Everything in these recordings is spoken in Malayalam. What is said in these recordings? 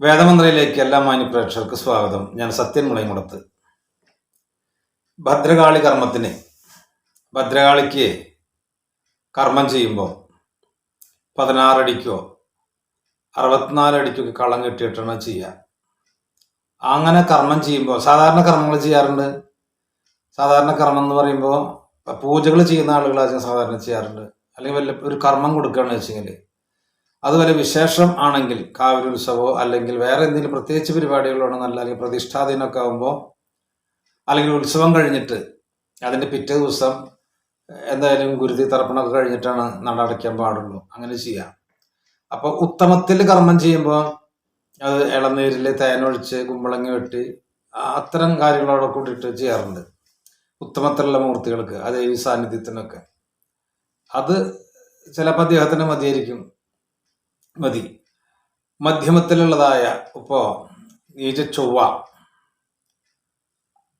വേദമന്ത്രയിലേക്ക് എല്ലാ മാന്യ പ്രേക്ഷകർക്ക് സ്വാഗതം. ഞാൻ സത്യൻ മുളയമുടത്ത് ഭദ്രകാളി കർമ്മത്തിന് ഭദ്രകാളിക്ക് കർമ്മം ചെയ്യുമ്പോൾ പതിനാറടിക്കോ അറുപത്തിനാലടിക്കൊക്കെ കളം കെട്ടിയിട്ടാണ് ചെയ്യുക. അങ്ങനെ കർമ്മം ചെയ്യുമ്പോൾ സാധാരണ കർമ്മങ്ങൾ ചെയ്യാറുണ്ട്. സാധാരണ കർമ്മം എന്ന് പറയുമ്പോൾ പൂജകൾ ചെയ്യുന്ന ആളുകളാണ് സാധാരണ ചെയ്യാറുണ്ട്. അല്ലെങ്കിൽ വല്ല ഒരു കർമ്മം കൊടുക്കുകയാണെന്ന് വെച്ചെങ്കിൽ അത് വല്ല വിശേഷം ആണെങ്കിൽ കാവരി ഉത്സവമോ അല്ലെങ്കിൽ വേറെ എന്തെങ്കിലും പ്രത്യേകിച്ച് പരിപാടികളാണെന്നല്ല അല്ലെങ്കിൽ പ്രതിഷ്ഠാദിനമൊക്കെ ആകുമ്പോൾ അല്ലെങ്കിൽ ഉത്സവം കഴിഞ്ഞിട്ട് അതിന്റെ പിറ്റേ ദിവസം എന്തായാലും ഗുരുതി തർപ്പണമൊക്കെ കഴിഞ്ഞിട്ടാണ് നട അടയ്ക്കാൻ പാടുള്ളൂ. അങ്ങനെ ചെയ്യാം. അപ്പോൾ ഉത്തമത്തിൽ കർമ്മം ചെയ്യുമ്പോൾ അത് ഇളനീരിൽ തേനൊഴിച്ച് കുമ്പളങ്ങി വെട്ടി അത്തരം കാര്യങ്ങളോടെ കൂട്ടിയിട്ട് ചെയ്യാറുണ്ട്. ഉത്തമത്തിലുള്ള മൂർത്തികൾക്ക് അതേ സാന്നിധ്യത്തിനൊക്കെ. അത് ചിലപ്പോൾ അദ്ദേഹത്തിന് മതിയായിരിക്കും. മതി. മധ്യമത്തിലുള്ളതായ ഇപ്പോ ഈജ ചൊവ്വ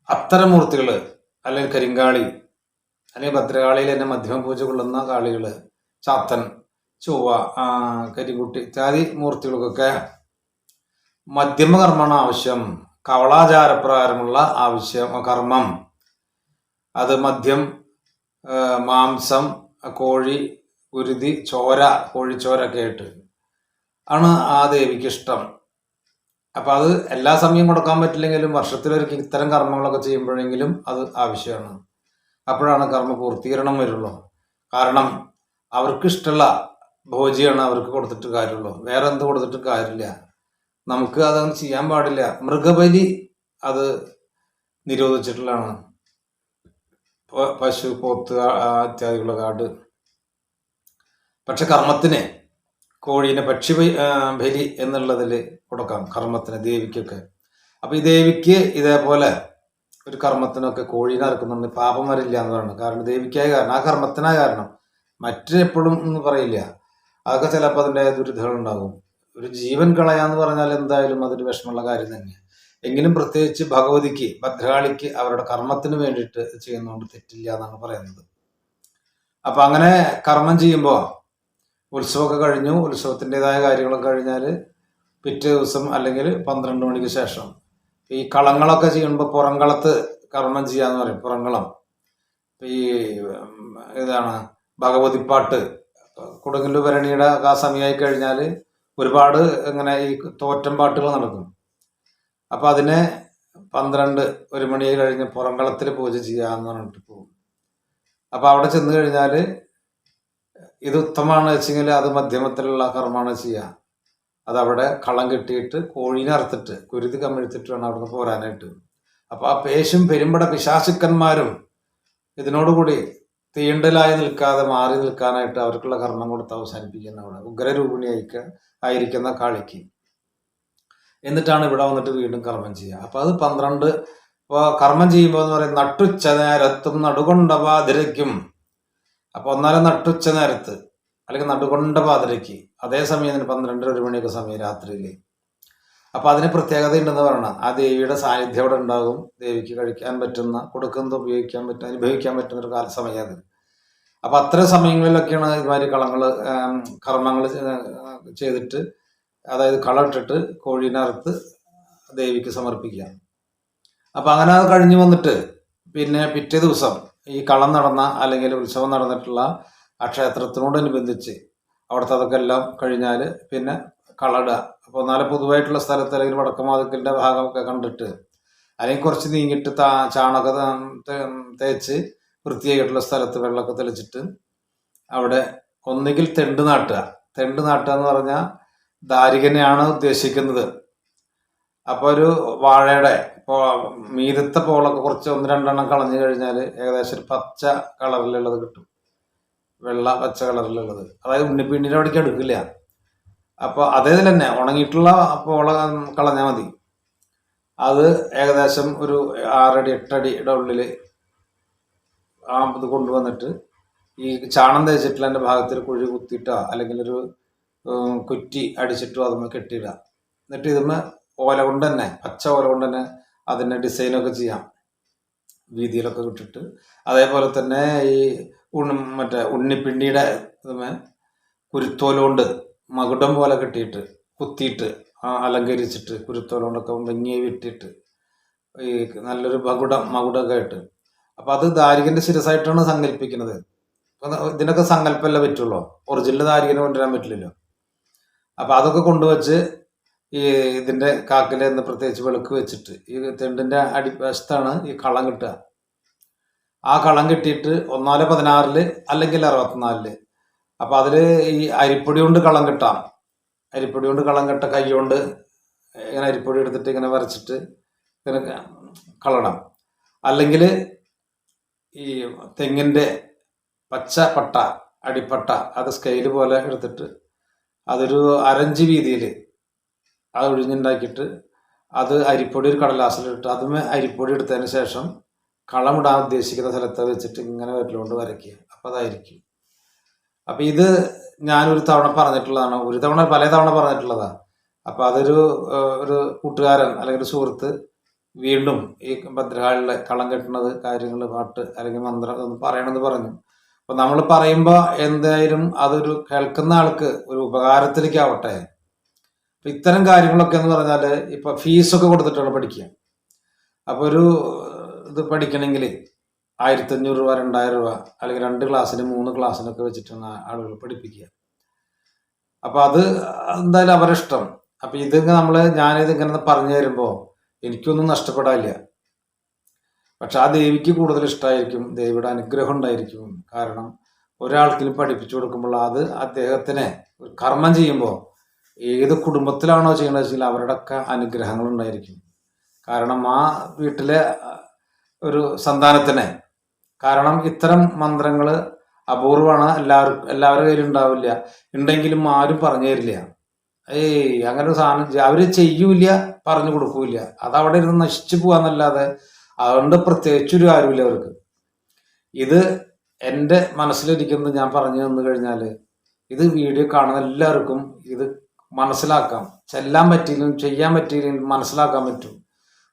അത്തരം മൂർത്തികൾ അല്ലെങ്കിൽ കരിങ്കാളി അല്ലെങ്കിൽ ഭദ്രകാളിയിൽ തന്നെ മധ്യമ പൂജ കൊള്ളുന്ന കാളികൾ ചാത്തൻ ചൊവ്വ കരികുട്ടി ഇത്യാദി മൂർത്തികൾക്കൊക്കെ മധ്യമ കർമ്മമാണ് ആവശ്യം. കവളാചാരപ്രകാരമുള്ള ആവശ്യം കർമ്മം. അത് മദ്യം മാംസം കോഴി ഉരുതി ചോര കോഴിച്ചോരൊക്കെ ആയിട്ട് ആണ് ആ ദേവിക്ക് ഇഷ്ടം. അപ്പം അത് എല്ലാ സമയം കൊടുക്കാൻ പറ്റില്ലെങ്കിലും വർഷത്തിലൊരിക്കൽ ഇത്തരം കർമ്മങ്ങളൊക്കെ ചെയ്യുമ്പോഴെങ്കിലും അത് ആവശ്യമാണ്. അപ്പോഴാണ് കർമ്മ പൂർത്തീകരണം വരുള്ളൂ. കാരണം അവർക്ക് ഇഷ്ടമുള്ള ഭോജിയാണ് അവർക്ക് കൊടുത്തിട്ട് കാര്യമുള്ളൂ. വേറെ എന്ത് കൊടുത്തിട്ട് കാര്യമില്ല. നമുക്ക് അതൊന്നും ചെയ്യാൻ പാടില്ല. മൃഗബലി അത് നിരോധിച്ചിട്ടുള്ളതാണ്. പശു പോത്ത് ഇത്യാദികളൊക്കെ ആട് പക്ഷെ കർമ്മത്തിന് കോഴീനെ പക്ഷി ബലി എന്നുള്ളതിൽ കൊടുക്കാം കർമ്മത്തിന് ദേവിക്കൊക്കെ. അപ്പൊ ഈ ദേവിക്ക് ഇതേപോലെ ഒരു കർമ്മത്തിനൊക്കെ കോഴീനെ ഇറക്കുന്നുണ്ട് പാപം വരില്ല എന്ന് കാരണം ദേവിക്കായ കാരണം ആ കർമ്മത്തിനായ കാരണം. മറ്റെപ്പോഴും എന്ന് പറയില്ല. അതൊക്കെ ചിലപ്പോൾ അതിന്റെ ദുരിതങ്ങൾ ഉണ്ടാകും ഒരു ജീവൻ കളയാന്ന് പറഞ്ഞാൽ എന്തായാലും അതൊരു വിഷമമുള്ള കാര്യം തന്നെ എങ്കിലും പ്രത്യേകിച്ച് ഭഗവതിക്ക് ഭദ്രകാളിക്ക് അവരുടെ കർമ്മത്തിന് വേണ്ടിയിട്ട് ചെയ്യുന്നതുകൊണ്ട് തെറ്റില്ല എന്നാണ് പറയുന്നത്. അപ്പൊ അങ്ങനെ കർമ്മം ചെയ്യുമ്പോൾ ഉത്സവമൊക്കെ കഴിഞ്ഞു. ഉത്സവത്തിന്റെതായ കാര്യങ്ങളൊക്കെ കഴിഞ്ഞാൽ പിറ്റേ ദിവസം അല്ലെങ്കിൽ പന്ത്രണ്ട് മണിക്ക് ശേഷം ഈ കളങ്ങളൊക്കെ ചെയ്യുമ്പോൾ പുറംകളത്ത് കർമ്മം ചെയ്യാന്ന് പറയും. ഇപ്പൊ ഈ ഇതാണ് ഭഗവതിപ്പാട്ട്. കൊടുങ്ങല്ലു ഭരണിയുടെ ആ സമയമായി കഴിഞ്ഞാൽ ഒരുപാട് ഇങ്ങനെ ഈ തോറ്റം പാട്ടുകൾ നടക്കും. അപ്പൊ അതിനെ പന്ത്രണ്ട് ഒരു മണി കഴിഞ്ഞ് പുറംകളത്തിൽ പൂജ ചെയ്യാന്ന് പറഞ്ഞിട്ട് പോകും. അപ്പൊ അവിടെ ചെന്ന് കഴിഞ്ഞാൽ ഇത് ഉത്തമമാണ് വെച്ചെങ്കിൽ അത് മധ്യമത്തിലുള്ള കർമ്മമാണ് ചെയ്യുക അതവിടെ കളം കെട്ടിയിട്ട് കോഴീനെ അറുത്തിട്ട് കുരുതി കമ്മെടുത്തിട്ട് വേണം അവിടുന്ന് പോരാനായിട്ട്. അപ്പോൾ ആ പേശും പെരുമ്പട പിശാശുക്കന്മാരും ഇതിനോടുകൂടി തീണ്ടലായി നിൽക്കാതെ മാറി നിൽക്കാനായിട്ട് അവർക്കുള്ള കർമ്മം കൊടുത്ത് അവസാനിപ്പിക്കുന്ന അവിടെ. ഉഗ്രരൂപിണി അയക്ക ആയിരിക്കുന്ന കാളിക്ക്. എന്നിട്ടാണ് ഇവിടെ വന്നിട്ട് വീണ്ടും കർമ്മം ചെയ്യുക. അപ്പൊ അത് പന്ത്രണ്ട് ഇപ്പൊ കർമ്മം ചെയ്യുമ്പോൾ എന്ന് പറയുന്നത് നട്ടുച്ച നേരത്തും നടുകൊണ്ട പാതിരയ്ക്കും അപ്പൊ ഒന്നാലും നട്ടുച്ച നേരത്ത് അല്ലെങ്കിൽ നടുകൊണ്ട പാതിരയ്ക്ക് അതേ സമയം തന്നെ പന്ത്രണ്ടര ഒരു മണിയൊക്കെ സമയം രാത്രിയിൽ അപ്പൊ അതിന് പ്രത്യേകത ഉണ്ടെന്ന് പറയണം. ആ ദേവിയുടെ സാന്നിധ്യം അവിടെ ഉണ്ടാകും. ദേവിക്ക് കഴിക്കാൻ പറ്റുന്ന കൊടുക്കുന്നത് ഉപയോഗിക്കാൻ പറ്റുന്ന അനുഭവിക്കാൻ പറ്റുന്ന ഒരു കാല സമയം അത്. അപ്പൊ അത്തരം സമയങ്ങളിലൊക്കെയാണ് ഇതുമാതിരി കളങ്ങൾ കർമ്മങ്ങൾ ചെയ്തിട്ട് അതായത് കളട്ടിട്ട് കോഴീനെ ദേവിക്ക് സമർപ്പിക്കുക. അപ്പൊ അങ്ങനെ അത് കഴിഞ്ഞു വന്നിട്ട് പിന്നെ പിറ്റേ ദിവസം ഈ കളം നടന്ന അല്ലെങ്കിൽ ഉത്സവം നടന്നിട്ടുള്ള ആ ക്ഷേത്രത്തിനോടനുബന്ധിച്ച് അവിടുത്തെ അതൊക്കെ എല്ലാം കഴിഞ്ഞാൽ പിന്നെ കളടുക അപ്പോൾ എന്നാലും പൊതുവായിട്ടുള്ള സ്ഥലത്ത് അല്ലെങ്കിൽ വടക്കമാതിക്കലിന്റെ ഭാഗമൊക്കെ കണ്ടിട്ട് അല്ലെങ്കിൽ കുറച്ച് നീങ്ങിയിട്ട് താ ചാണക തേച്ച് വൃത്തിയായിട്ടുള്ള സ്ഥലത്ത് വെള്ളമൊക്കെ തെളിച്ചിട്ട് അവിടെ ഒന്നുകിൽ തെണ്ട് നാട്ടുക. തെണ്ട് നാട്ടുക എന്ന് പറഞ്ഞാൽ ദാരികനെയാണ് ഉദ്ദേശിക്കുന്നത്. അപ്പോൾ ഒരു വാഴയുടെ ഇപ്പോ മീതത്തെ പോളൊക്കെ കുറച്ച് ഒന്ന് രണ്ടെണ്ണം കളഞ്ഞു കഴിഞ്ഞാൽ ഏകദേശം ഒരു പച്ച കളറിലുള്ളത് കിട്ടും. വെള്ള പച്ച കളറിലുള്ളത്. അതായത് ഉണ്ണിപ്പിണ്ണിന്റെ അവിടേക്ക് എടുക്കില്ല. അപ്പോൾ അതേ തന്നെ ഉണങ്ങിയിട്ടുള്ള പോള കളഞ്ഞാൽ മതി. അത് ഏകദേശം ഒരു ആറടി എട്ടടിയുടെ ഉള്ളിൽ ആ ഇത് കൊണ്ടുവന്നിട്ട് ഈ ചാണം തേച്ചിട്ടുള്ള എന്റെ ഭാഗത്തിൽ കുഴി കുത്തിയിട്ടോ അല്ലെങ്കിൽ ഒരു കുറ്റി അടിച്ചിട്ടോ അതുമ്മ കെട്ടിയിടുക എന്നിട്ട് ഇതുമ്മ ഓല കൊണ്ട് തന്നെ പച്ച ഓല കൊണ്ട് തന്നെ അതിന്റെ ഡിസൈനൊക്കെ ചെയ്യാം. വീതിയിലൊക്കെ വിട്ടിട്ട് അതേപോലെ തന്നെ ഈ ഉണ്ണി മറ്റേ ഉണ്ണിപ്പിണ്ടിയുടെ ഇതുമേ കുരുത്തോല കൊണ്ട് മകുടം പോലെ കെട്ടിയിട്ട് കുത്തിയിട്ട് അലങ്കരിച്ചിട്ട് കുരുത്തോല കൊണ്ടൊക്കെ ഭംഗിയായി വെട്ടിയിട്ട് ഈ നല്ലൊരു മകുടം മകുടമൊക്കെ ആയിട്ട്. അപ്പം അത് ദാരികന്റെ ശിരസായിട്ടാണ് സങ്കല്പിക്കുന്നത്. ഇതിനൊക്കെ സങ്കല്പമല്ലേ പറ്റുള്ളൂ? ഒറിജിനൽ ദാരികനെ കൊണ്ടുവരാൻ പറ്റില്ലല്ലോ. അപ്പം അതൊക്കെ കൊണ്ടുവച്ച് ഈ ഇതിന്റെ കാക്കിൽ നിന്ന് പ്രത്യേകിച്ച് വെളുക്ക് വെച്ചിട്ട് ഈ തെണ്ടിന്റെ അടിവശത്താണ് ഈ കളം കിട്ടുക. ആ കളം കിട്ടിയിട്ട് ഒന്നാൽ പതിനാറിൽ അല്ലെങ്കിൽ അറുപത്തിനാലിൽ. അപ്പോൾ അതിൽ ഈ അരിപ്പൊടി കൊണ്ട് കളം കിട്ടാം. അരിപ്പൊടി കൊണ്ട് കളം കെട്ട കൈ കൊണ്ട് ഇങ്ങനെ അരിപ്പൊടി എടുത്തിട്ട് ഇങ്ങനെ വരച്ചിട്ട് ഇങ്ങനെ കളണം അല്ലെങ്കിൽ ഈ തെങ്ങിന്റെ പച്ച പട്ട അടിപ്പട്ട അത് സ്കെയിൽ പോലെ എടുത്തിട്ട് അതൊരു അരഞ്ച് വീതിയിൽ അത് ഒഴിഞ്ഞുണ്ടാക്കിയിട്ട് അത് അരിപ്പൊടി ഒരു കടലാസിലിട്ട് അത് അരിപ്പൊടി എടുത്തതിന് ശേഷം കളമിടാൻ ഉദ്ദേശിക്കുന്ന സ്ഥലത്ത് വെച്ചിട്ട് ഇങ്ങനെ വരലുകൊണ്ട് വരയ്ക്കുക. അപ്പോൾ അതായിരിക്കും. അപ്പോൾ ഇത് ഞാനൊരു തവണ പറഞ്ഞിട്ടുള്ളതാണ്. ഒരു തവണ പല തവണ പറഞ്ഞിട്ടുള്ളതാണ് അപ്പം അതൊരു ഒരു കൂട്ടുകാരൻ അല്ലെങ്കിൽ ഒരു സുഹൃത്ത് വീണ്ടും ഈ ഭദ്രകാളിലെ കളം കെട്ടുന്നത് കാര്യങ്ങൾ പാട്ട് അല്ലെങ്കിൽ മന്ത്രം ഒന്ന് പറയണമെന്ന് പറഞ്ഞു. അപ്പം നമ്മൾ പറയുമ്പോൾ എന്തായാലും അതൊരു കേൾക്കുന്ന ആൾക്ക് ഒരു ഉപകാരത്തിലേക്ക് ആവട്ടെ. അപ്പൊ ഇത്തരം കാര്യങ്ങളൊക്കെ എന്ന് പറഞ്ഞാൽ ഇപ്പൊ ഫീസൊക്കെ കൊടുത്തിട്ടാണ് പഠിക്കുക. അപ്പൊ ഒരു ഇത് പഠിക്കണമെങ്കിൽ ആയിരത്തി അഞ്ഞൂറ് രൂപ രണ്ടായിരം രൂപ അല്ലെങ്കിൽ രണ്ട് ക്ലാസ്സിന് മൂന്ന് ക്ലാസ്സിനൊക്കെ വെച്ചിട്ടാണ് ആളുകൾ പഠിപ്പിക്കുക. അപ്പൊ അത് എന്തായാലും അവരുടെ ഇഷ്ടം. അപ്പൊ ഇതിങ്ങനെ നമ്മൾ ഞാനിത് ഇങ്ങനെ പറഞ്ഞു തരുമ്പോ എനിക്കൊന്നും നഷ്ടപ്പെടാനില്ല. പക്ഷെ ആ ദേവിക്ക് കൂടുതൽ ഇഷ്ടമായിരിക്കും ദേവിയുടെ അനുഗ്രഹം ഉണ്ടായിരിക്കും. കാരണം ഒരാൾക്കിനും പഠിപ്പിച്ചു കൊടുക്കുമ്പോൾ അത് അദ്ദേഹത്തിന് കർമ്മം ചെയ്യുമ്പോൾ ഏത് കുടുംബത്തിലാണോ ചെയ്യേണ്ടത് വെച്ചാൽ അവരുടെയൊക്കെ അനുഗ്രഹങ്ങൾ ഉണ്ടായിരിക്കും. കാരണം ആ വീട്ടിലെ ഒരു സന്താനത്തിന്. കാരണം ഇത്തരം മന്ത്രങ്ങൾ അപൂർവമാണ് എല്ലാവർക്കും എല്ലാവരുടെ കയ്യിലും ഉണ്ടാവില്ല. ഉണ്ടെങ്കിലും ആരും പറഞ്ഞു തരില്ല. ഏയ് അങ്ങനെ ഒരു സാധനം അവർ ചെയ്യൂല പറഞ്ഞു കൊടുക്കൂല അത് അവിടെ ഇരുന്ന് നശിച്ചു പോവാന്നല്ലാതെ അതുകൊണ്ട് പ്രത്യേകിച്ചൊരു കാര്യമില്ല അവർക്ക്. ഇത് എന്റെ മനസ്സിലിരിക്കുന്നത് ഞാൻ പറഞ്ഞു തന്നു കഴിഞ്ഞാൽ ഇത് വീഡിയോ കാണുന്ന എല്ലാവർക്കും ഇത് മനസ്സിലാക്കാം. ചെല്ലാൻ പറ്റിയില്ലെങ്കിൽ ചെയ്യാൻ പറ്റിയില്ലെങ്കിൽ മനസ്സിലാക്കാൻ പറ്റും.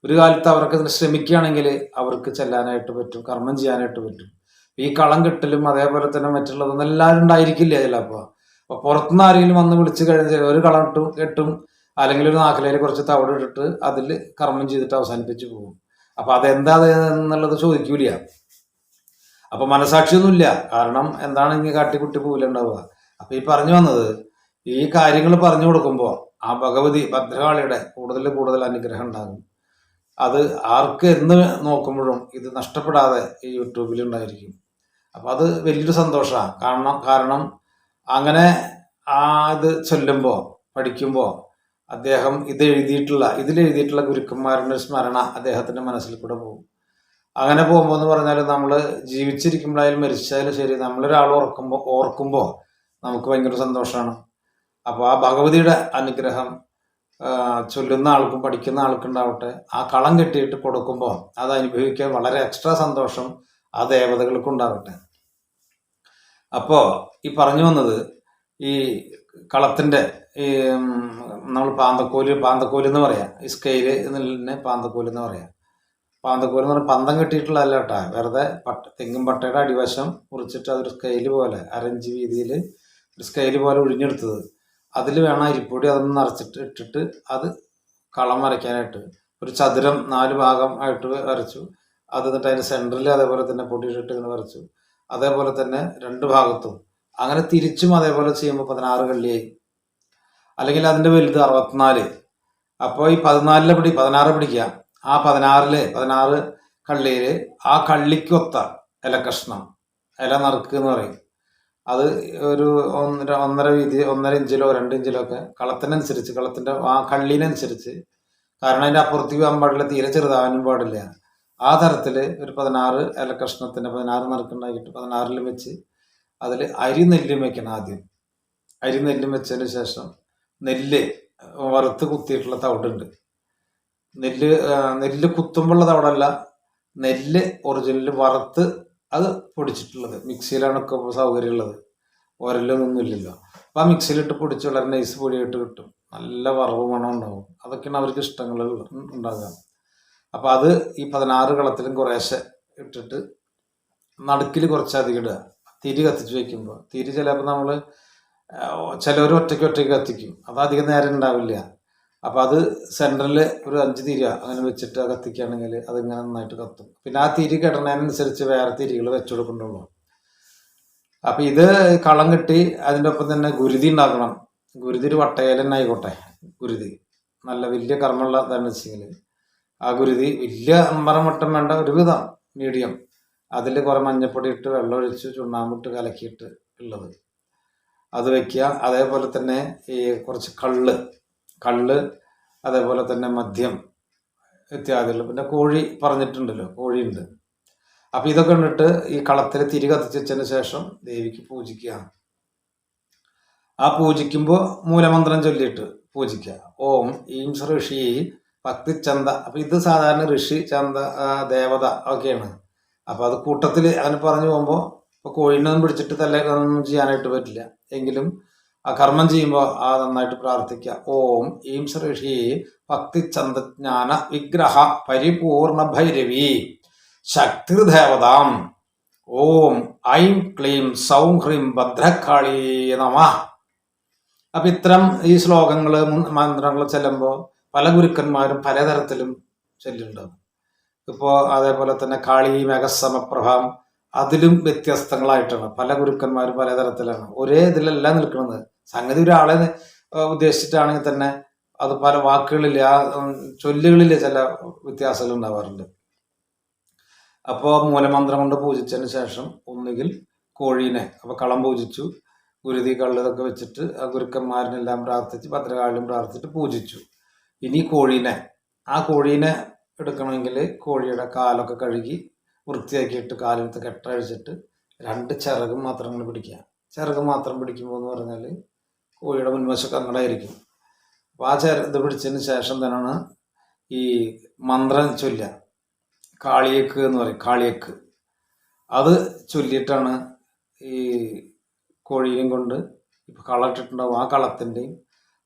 ഒരു കാലത്ത് അവർക്ക് ഇതിന് ശ്രമിക്കുകയാണെങ്കിൽ അവർക്ക് ചെല്ലാനായിട്ട് പറ്റും കർമ്മം ചെയ്യാനായിട്ട് പറ്റും. ഈ കളം കിട്ടലും അതേപോലെ തന്നെ മറ്റുള്ളതൊന്നും എല്ലാവരും ഉണ്ടായിരിക്കില്ല ചിലപ്പോൾ അപ്പൊ പുറത്തുനിന്ന് ആരെങ്കിലും വന്ന് വിളിച്ചു കഴിഞ്ഞാൽ ഒരു കളം ഇട്ടും കെട്ടും അല്ലെങ്കിൽ ഒരു നാക്കിലേൽ കുറച്ച് തവിട് ഇട്ടിട്ട് അതിൽ കർമ്മം ചെയ്തിട്ട് അവസാനിപ്പിച്ച് പോകും. അപ്പൊ അതെന്താ അത് എന്നുള്ളത് ചോദിക്കൂല. അപ്പൊ മനസാക്ഷിയൊന്നുമില്ല കാരണം എന്താണ് ഇങ്ങനെ കാട്ടിക്കുട്ടി പോലുണ്ടാവുക അപ്പൊ ഈ പറഞ്ഞു വന്നത് ഈ കാര്യങ്ങൾ പറഞ്ഞു കൊടുക്കുമ്പോൾ ആ ഭഗവതി ഭദ്രകാളിയുടെ കൂടുതൽ കൂടുതൽ അനുഗ്രഹം ഉണ്ടാകും. അത് ആർക്ക് എന്ന് നോക്കുമ്പോഴും ഇത് നഷ്ടപ്പെടാതെ ഈ യൂട്യൂബിൽ ഉണ്ടായിരിക്കും. അപ്പം അത് വലിയൊരു സന്തോഷമാണ് കാരണം കാരണം അങ്ങനെ ആ ഇത് ചൊല്ലുമ്പോൾ പഠിക്കുമ്പോൾ അദ്ദേഹം ഇത് എഴുതിയിട്ടുള്ള ഇതിൽ എഴുതിയിട്ടുള്ള ഗുരുക്കന്മാരുടെ സ്മരണ അദ്ദേഹത്തിന്റെ മനസ്സിൽ കൂടെ പോകും. അങ്ങനെ പോകുമ്പോൾ എന്ന് പറഞ്ഞാൽ നമ്മൾ ജീവിച്ചിരിക്കുമ്പോഴായാലും മരിച്ചാലും ശരി നമ്മളൊരാൾ ഓർക്കുമ്പോൾ ഓർക്കുമ്പോൾ നമുക്ക് ഭയങ്കര സന്തോഷമാണ് അപ്പോൾ ആ ഭഗവതിയുടെ അനുഗ്രഹം ചൊല്ലുന്ന ആൾക്കും പഠിക്കുന്ന ആൾക്കുണ്ടാവട്ടെ ആ കളം കെട്ടിയിട്ട് കൊടുക്കുമ്പോൾ അത് അനുഭവിക്കാൻ വളരെ എക്സ്ട്രാ സന്തോഷം ആ ദേവതകൾക്ക് ഉണ്ടാവട്ടെ. അപ്പോൾ ഈ പറഞ്ഞു വന്നത് ഈ കളത്തിന്റെ ഈ നമ്മൾ പാന്തക്കോൽ പാന്തക്കോൽ എന്ന് പറയാം. ഈ സ്കെയിൽ എന്നുള്ളതിനെ പാന്തക്കോൽ എന്ന് പറയാം. പാന്തക്കോൽ എന്ന് പറഞ്ഞാൽ പന്തം കെട്ടിയിട്ടുള്ളതല്ല കേട്ടാ. വെറുതെ പട്ട തെങ്ങും പട്ടയുടെ അടിവശം മുറിച്ചിട്ട് അതൊരു സ്കെയിൽ പോലെ അരഞ്ച് വീതിയിൽ ഒരു സ്കെയിൽ പോലെ ഒഴിഞ്ഞെടുത്തത് അതിൽ വേണം അരിപ്പൊടി അതൊന്ന് നിറച്ചിട്ട് ഇട്ടിട്ട് അത് കളം വരയ്ക്കാനായിട്ട്. ഒരു ചതുരം നാല് ഭാഗം ആയിട്ട് വരച്ചു. അത് എന്നിട്ട് അതിന്റെ സെന്ററിൽ അതേപോലെ തന്നെ പൊടി ഇട്ടിട്ട് ഇങ്ങനെ വരച്ചു. അതേപോലെ തന്നെ രണ്ട് ഭാഗത്തും. അങ്ങനെ തിരിച്ചും അതേപോലെ ചെയ്യുമ്പോൾ പതിനാറ് കള്ളിയായി. അല്ലെങ്കിൽ അതിന്റെ വലുത് അറുപത്തിനാല്. അപ്പോൾ ഈ പതിനാലിലെ പിടി പതിനാറ് പിടിക്കുക. ആ പതിനാറിൽ പതിനാറ് കള്ളിയിൽ ആ കള്ളിക്കൊത്ത ഇല കഷ്ണം ഇല നറുക്ക് എന്ന് പറയും. അത് ഒരു ഒന്നര ഒന്നര വീതി ഒന്നര ഇഞ്ചിലോ രണ്ട് ഇഞ്ചിലോ ഒക്കെ കളത്തിനനുസരിച്ച് കളത്തിന്റെ ആ കള്ളിനനുസരിച്ച്. കാരണം അതിന്റെ അപ്പുറത്തേക്ക് പോകാൻ പാടില്ല തീരെ ചെറുതാവാനും പാടില്ല. ആ തരത്തിൽ ഒരു പതിനാറ് ഇല കഷ്ണത്തിന് പതിനാറ് നറുക്കുണ്ടാക്കിയിട്ട് പതിനാറിലും വെച്ച് അതിൽ അരി നെല്ലും വെക്കണം ആദ്യം. അരി നെല്ലും വെച്ചതിന് ശേഷം നെല്ല് വറുത്ത് കുത്തിയിട്ടുള്ള തവിടുണ്ട്. നെല്ല് നെല്ല് കുത്തുമ്പോഴുള്ള തവിടല്ല നെല്ല് ഒറിജിനൽ വറുത്ത് അത് പൊടിച്ചിട്ടുള്ളത്. മിക്സിയിലാണ് ഒക്കെ സൗകര്യമുള്ളത്. ഒരലൊന്നും ഇല്ലല്ലോ അപ്പോൾ ആ മിക്സിയിലിട്ട് പൊടിച്ച് വളരെ നൈസ് പൊടിയായിട്ട് കിട്ടും. നല്ല വറവ് മണം ഉണ്ടാവും. അതൊക്കെയാണ് അവർക്ക് ഇഷ്ടങ്ങൾ ഉണ്ടാകുക അപ്പം അത് ഈ പതിനാറ് കളത്തിലും കുറേശ്ശെ ഇട്ടിട്ട് നടുക്കിൽ കുറച്ചധികം ഇടുക. തിരി കത്തിച്ച് വയ്ക്കുമ്പോൾ തിരി ചിലപ്പോൾ നമ്മൾ ചിലവർ ഒറ്റയ്ക്ക് ഒറ്റയ്ക്ക് കത്തിക്കും. അത് അധികം നേരം ഉണ്ടാവില്ല. അപ്പൊ അത് സെന്ററിൽ ഒരു അഞ്ച് തിരി അങ്ങനെ വെച്ചിട്ട് കത്തിക്കുകയാണെങ്കിൽ അതിങ്ങനെ നന്നായിട്ട് കത്തും. പിന്നെ ആ തിരി കിടണതിനനുസരിച്ച് വേറെ തിരികൾ വെച്ചു കൊടുക്കണ്ടുള്ളൂ അപ്പൊ ഇത് കളം കെട്ടി അതിന്റെ ഒപ്പം തന്നെ ഗുരുതി ഉണ്ടാക്കണം. ഗുരുതി ഒരു വട്ടയില തന്നെ ആയിക്കോട്ടെ ഗുരുതി. നല്ല വലിയ കർമ്മമുള്ള ഇതാണ് വെച്ചെങ്കിൽ ആ ഗുരുതി വലിയ അമ്പറം വട്ടം വേണ്ട ഒരുവിധം മീഡിയം അതിൽ കുറെ മഞ്ഞപ്പൊടി ഇട്ട് വെള്ളം ഒഴിച്ച് ചുണ്ണാമ്പിട്ട് കലക്കിയിട്ട് ഉള്ളത്. അത് വെക്കുക. അതേപോലെ തന്നെ ഈ കുറച്ച് കള്ള്. കള്ള് അതേപോലെ തന്നെ മദ്യം ഇത്യാദികൾ പിന്നെ കോഴി പറഞ്ഞിട്ടുണ്ടല്ലോ കോഴിയുണ്ട്. അപ്പൊ ഇതൊക്കെ കണ്ടിട്ട് ഈ കളത്തിൽ തിരി കത്തിച്ചതിന് ശേഷം ദേവിക്ക് പൂജിക്കുക ആ പൂജിക്കുമ്പോൾ മൂലമന്ത്രം ചൊല്ലിയിട്ട് പൂജിക്കുക. ഓം ഈംസ് ഋഷി ഭക്തി ചന്ത അപ്പൊ ഇത് സാധാരണ ഋഷി ചന്ത ദേവത ഒക്കെയാണ്. അപ്പൊ അത് കൂട്ടത്തിൽ അങ്ങനെ പറഞ്ഞു പോകുമ്പോൾ ഇപ്പൊ കോഴിനൊന്നും പിടിച്ചിട്ട് തല്ല ചെയ്യാനായിട്ട് പറ്റില്ല. എങ്കിലും ആ കർമ്മം ചെയ്യുമ്പോൾ ആ നന്നായിട്ട് പ്രാർത്ഥിക്കുക. ഓം ഈം ശ്രീഷി ഭക്തി ചന്തജ്ഞാന വിഗ്രഹ പരിപൂർണ ഭൈരവി ശക്തിർദേവതാം. ഓം ഐം ക്ലീം സൗം ഹ്രീം ഭദ്രകാളി നമ. അപ്പൊ ഇത്തരം ഈ ശ്ലോകങ്ങൾ മന്ത്രങ്ങൾ ചെല്ലുമ്പോൾ പല ഗുരുക്കന്മാരും പലതരത്തിലും ചെല്ലുണ്ടാവും ഇപ്പോ അതേപോലെ തന്നെ കാളി മേഘസമപ്രഭം അതിലും വ്യത്യസ്തങ്ങളായിട്ടാണ്. പല ഗുരുക്കന്മാരും പലതരത്തിലാണ്. ഒരേ ഇതിലല്ല നിൽക്കുന്നത്. സംഗതി ഒരാളെ ഉദ്ദേശിച്ചിട്ടാണെങ്കിൽ തന്നെ അത് പല വാക്കുകളിൽ ആ ചൊല്ലുകളിൽ ചില വ്യത്യാസങ്ങൾ ഉണ്ടാവാറുണ്ട്. അപ്പോൾ മൂലമന്ത്രം കൊണ്ട് പൂജിച്ചതിന് ശേഷം ഒന്നുകിൽ കോഴീനെ അപ്പോൾ കളം പൂജിച്ചു ഗുരുതി കള്ളതൊക്കെ വെച്ചിട്ട് ആ ഗുരുക്കന്മാരിനെല്ലാം പ്രാർത്ഥിച്ച് ഭദ്രകാളിലും പ്രാർത്ഥിച്ചിട്ട് പൂജിച്ചു. ഇനി കോഴീനെ ആ കോഴീനെ എടുക്കണമെങ്കിൽ കോഴിയുടെ കാലൊക്കെ കഴുകി വൃത്തിയാക്കിയിട്ട് കാലിനകത്ത് കെട്ടഴിച്ചിട്ട് രണ്ട് ചിറകും മാത്രം പിടിക്കുക. ചിറക് മാത്രം പിടിക്കുമ്പോൾ എന്ന് പറഞ്ഞാൽ കോഴിയുടെ മുൻവശമൊക്കെ അങ്ങടായിരിക്കും അപ്പോൾ ആ ചേര ഇത് പിടിച്ചതിന് ശേഷം തന്നെയാണ് ഈ മന്ത്രം ചൊല്ല കാളിയക്ക് എന്ന് പറയും കാളിയക്ക്. അത് ചൊല്ലിയിട്ടാണ് ഈ കോഴിയും കൊണ്ട് ഇപ്പം കളട്ടിട്ടുണ്ടാവും ആ കളത്തിന്റെയും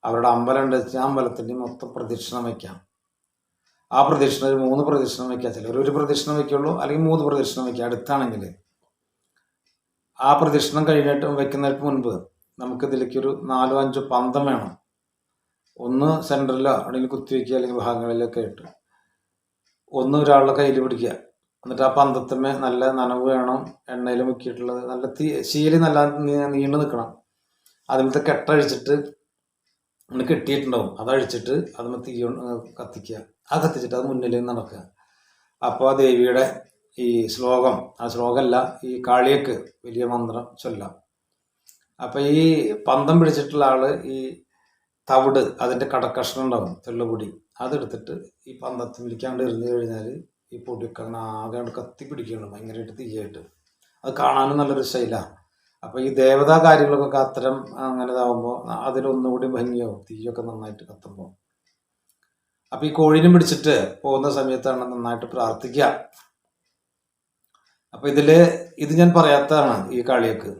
അവരുടെ അമ്പലം ഉണ്ട്. ആ അമ്പലത്തിന്റെയും മൊത്തം പ്രദക്ഷിണം വയ്ക്കാം ആ പ്രദക്ഷിണം ഒരു മൂന്ന് പ്രദക്ഷിണം വയ്ക്കുക ചിലർ ഒരു പ്രദക്ഷിണം വയ്ക്കുള്ളൂ അല്ലെങ്കിൽ മൂന്ന് പ്രദക്ഷിണം വയ്ക്കുക അടുത്താണെങ്കിൽ ആ പ്രദക്ഷിണം കഴിഞ്ഞിട്ട് വയ്ക്കുന്നതിന് മുൻപ് നമുക്ക് ഇതിലേക്ക് ഒരു നാലോ അഞ്ചോ പന്തം വേണം. ഒന്ന് സെന്ററിലോ അല്ലെങ്കിൽ കുത്തിവെക്കുക അല്ലെങ്കിൽ ഭാഗങ്ങളിലൊക്കെ ഇട്ട്. ഒന്ന് ഒരാളുടെ കയ്യിൽ പിടിക്കുക. എന്നിട്ട് ആ പന്തത്തമ്മേ നല്ല നനവ് വേണം എണ്ണയിൽ മുക്കിയിട്ടുള്ളത് നല്ല തീ ശീലി നല്ല നീണ്ടു നിൽക്കണം. അതിമത്തെ കെട്ടഴിച്ചിട്ട് ഒന്ന് കെട്ടിയിട്ടുണ്ടാവും. അതഴിച്ചിട്ട് അതിമ തീ കത്തിക്കുക. ആ കത്തിച്ചിട്ട് അത് മുന്നിൽ നടക്കുക. അപ്പോൾ ആ ദേവിയുടെ ഈ ശ്ലോകം ആ ശ്ലോകമല്ല ഈ കാളിയക്ക് വലിയ മന്ത്രം ചൊല്ലാം. അപ്പം ഈ പന്തം പിടിച്ചിട്ടുള്ള ആൾ ഈ തവിട് അതിന്റെ കടക്കഷ്ണം ഉണ്ടാവും തെള്ളുപൊടി. അതെടുത്തിട്ട് ഈ പന്തത്തിൽ വിളിക്കാണ്ട് ഇരുന്ന് കഴിഞ്ഞാൽ ഈ അങ്ങനെ ആകെ കത്തി പിടിക്കണം ഭയങ്കരമായിട്ട് തീയായിട്ട്. അത് കാണാനും നല്ലൊരു ശൈലാണ് അപ്പോൾ ഈ ദേവതാ കാര്യങ്ങളൊക്കെ അത്തരം അങ്ങനെ ഇതാവുമ്പോൾ അതിലൊന്നുകൂടി ഭംഗിയാവും തീയൊക്കെ നന്നായിട്ട് കത്തുമ്പോൾ അപ്പോൾ ഈ കോഴിനെ പിടിച്ചിട്ട് പോകുന്ന സമയത്താണ് നന്നായിട്ട് പ്രാർത്ഥിക്കുക. അപ്പോൾ ഇതിൽ ഇത് ഞാൻ പറയാത്തതാണ് ഈ കാളിയൊക്കെ.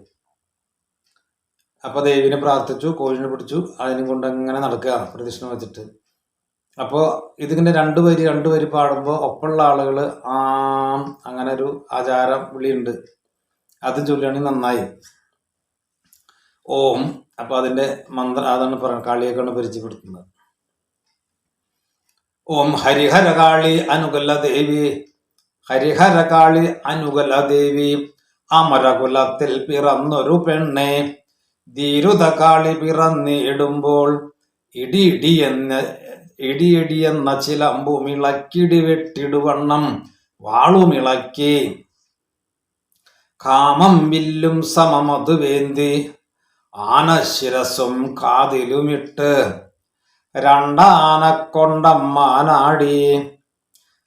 അപ്പൊ ദേവിനെ പ്രാർത്ഥിച്ചു കോഴിനെ പിടിച്ചു അതിനും കൊണ്ട് അങ്ങനെ നടക്കുക പ്രദക്ഷിണം വെച്ചിട്ട്. അപ്പോൾ ഇതിങ്ങനെ രണ്ട് വരി രണ്ട് വരി പാടുമ്പോൾ ഒപ്പമുള്ള ആളുകൾ ആ അങ്ങനെ ഒരു ആചാരം വിളിയുണ്ട്. അത് ചൊല്ലുകയാണെങ്കിൽ നന്നായി. ഓം അപ്പൊ അതിന്റെ മന്ത്ര അതാണ് പറയുന്നത് കാളിയൊക്കെയാണ് പരിചയപ്പെടുത്തുന്നത്. ഓം ഹരിഹര കാളി അനുകല ദേവി ഹരിഹര കാളി അനുകല ദേവി അമരകുലത്തിൽ പിറന്നൊരു പെണ്ണെ ധീരുത കാളി പിറന്നിടുമ്പോൾ ഇടിയിടിയെന്ന് ഇടിയിടിയെന്ന ചിലമ്പുമിളക്കിടി വെട്ടിടുവണ്ണം വാളുമിളക്കി. കാമം വില്ലും സമമതുവേന്തി ആനശിരസും കാതിലുമിട്ട്. രണ്ടാനക്കൊണ്ടമ്മാനാടി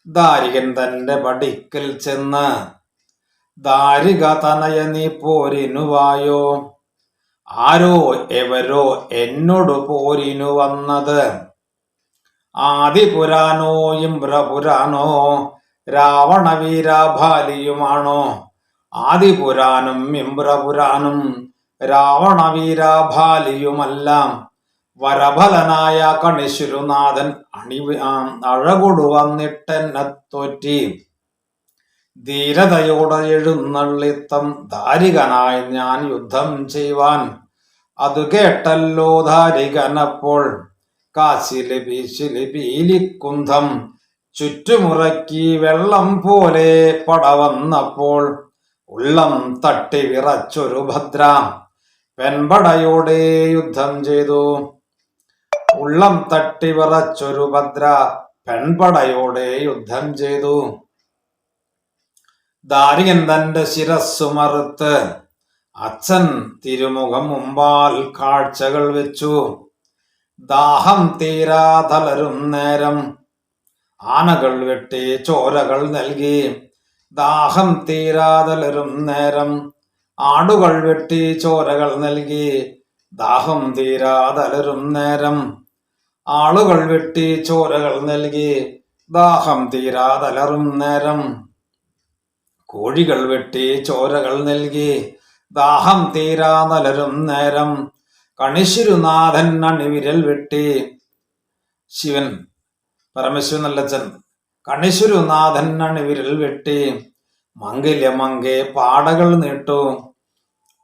ദാരികൻ തന്റെ പടിക്കൽ ചെന്ന്. ദാരിക തനയ നീ പോരിനുവായോ ആരോ എവരോ എന്നോട് പോരിനു വന്നത്. ആദിപുരാനോ ഇമ്രപുരാനോ രാവണവീരാഭാലിയുമാണോ? ആദിപുരാനും ഇമ്രപുരാനും രാവണവീരാഭാലിയുമെല്ലാം വരഫലനായ കണിശുരുനാഥൻ അണി അഴകൊടു വന്നിട്ടെന്നെ തോറ്റി. ധീരതയോടെ എഴുന്നള്ളിത്തം ധാരികനായി ഞാൻ യുദ്ധം ചെയ്യുവാൻ. അത് കേട്ടല്ലോ ധാരികനപ്പോൾ. കാശിലെ വീശിലെ പീലിക്കുന്തം ചുറ്റുമുറക്കി വെള്ളം പോലെ പടവന്നപ്പോൾ ഉള്ളം തട്ടി വിറച്ചൊരു ഭദ്ര പെൺപടയോടെ യുദ്ധം ചെയ്തു. ഉള്ളം തട്ടി വിറച്ചൊരു ഭദ്ര പെൺപടയോടെ യുദ്ധം ചെയ്തു. ദാരികൻ തന്റെ ശിരസ്സു മറുത്ത് അച്ഛൻ തിരുമുഖം മുമ്പാൽ കാഴ്ചകൾ വെച്ചു. ദാഹം തീരാതലരും നേരം ആനകൾ വെട്ടി ചോരകൾ നൽകി. ദാഹം തീരാതലരും നേരം ആടുകൾ വെട്ടി ചോരകൾ നൽകി. ദാഹം തീരാതലരും നേരം ആളുകൾ വെട്ടി ചോരകൾ നൽകി. ദാഹം തീരാതലറും നേരം കോഴികൾ വെട്ടി ചോരകൾ നൽകി. ദാഹം തീരാ നലരും നേരം. കണിശിരുനാഥൻ അണിവിരൽ വെട്ടി. ശിവൻ പരമശിവൻ അല്ലച്ചൻ കണിശുരുനാഥൻ അണിവിരൽ വെട്ടി. മംഗല്യമങ്കെ പാടകൾ നീട്ടു.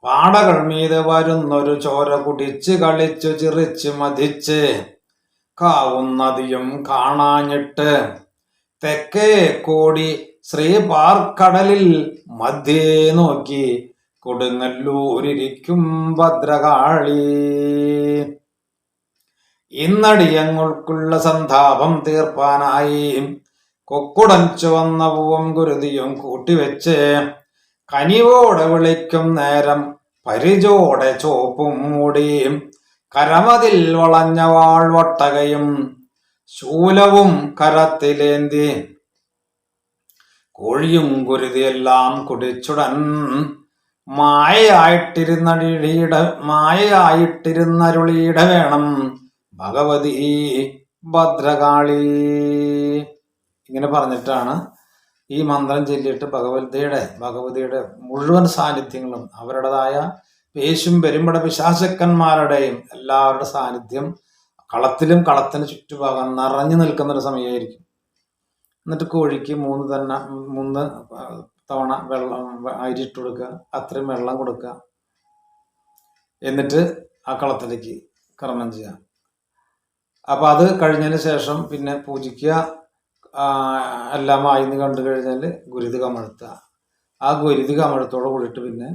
പാടകൾ മീതെ വരുന്നൊരു ചോര കുടിച്ച് കളിച്ചു ചിറിച്ച് മതിച്ച്. കാവുന്നതിയും കാണാഞ്ഞിട്ട് തെക്കേ കോടി ശ്രീപാർക്കടലിൽ മധ്യേ നോക്കി കൊടുങ്ങല്ലൂരിരിക്കും ഭദ്രകാളി. ഇന്നടിയങ്ങൾക്കുള്ള സന്താപം തീർപ്പാനായി. കൊക്കുടം ചുവന്ന പൂവും കുരുതിയും കൂട്ടിവെച്ച് കനിവോടെ വിളിക്കും നേരം പരിചോടെ ചോപ്പും മൂടിയും കരമതിൽ വളഞ്ഞ വാൾവട്ടകയും ശൂലവും കരത്തിലേന്തി. കോഴിയും കുരുതിയെല്ലാം കുടിച്ചുടൻ മായയായിട്ടിരുന്നടിയുടെ മായയായിട്ടിരുന്നരുളിയിട വേണം ഭഗവതി ഭദ്രകാളി. ഇങ്ങനെ പറഞ്ഞിട്ടാണ് ഈ മന്ത്രം ചൊല്ലിയിട്ട് ഭഗവതിയുടെ ഭഗവതിയുടെ മുഴുവൻ സാന്നിധ്യങ്ങളും അവരുടേതായ പേശും പെരുമ്പട പിശാചക്കന്മാരുടെയും എല്ലാവരുടെ സാന്നിധ്യം കളത്തിലും കളത്തിന് ചുറ്റുഭാഗം നിറഞ്ഞു നിൽക്കുന്ന ഒരു സമയമായിരിക്കും. എന്നിട്ട് കോഴിക്ക് മൂന്ന് തന്നെ മൂന്ന് തവണ വെള്ളം അരിട്ട് കൊടുക്കുക. അത്രയും വെള്ളം കൊടുക്കുക. എന്നിട്ട് ആ കളത്തിലേക്ക് കർമ്മം ചെയ്യുക. അപ്പോൾ അത് കഴിഞ്ഞതിന് ശേഷം പിന്നെ പൂജിക്കുക. എല്ലാം ആയിന്ന് കണ്ടു കഴിഞ്ഞാൽ ഗുരുതി കമഴ്ത്തുക. ആ ഗുരുതി കമഴത്തോട് കൂടിയിട്ട് പിന്നെ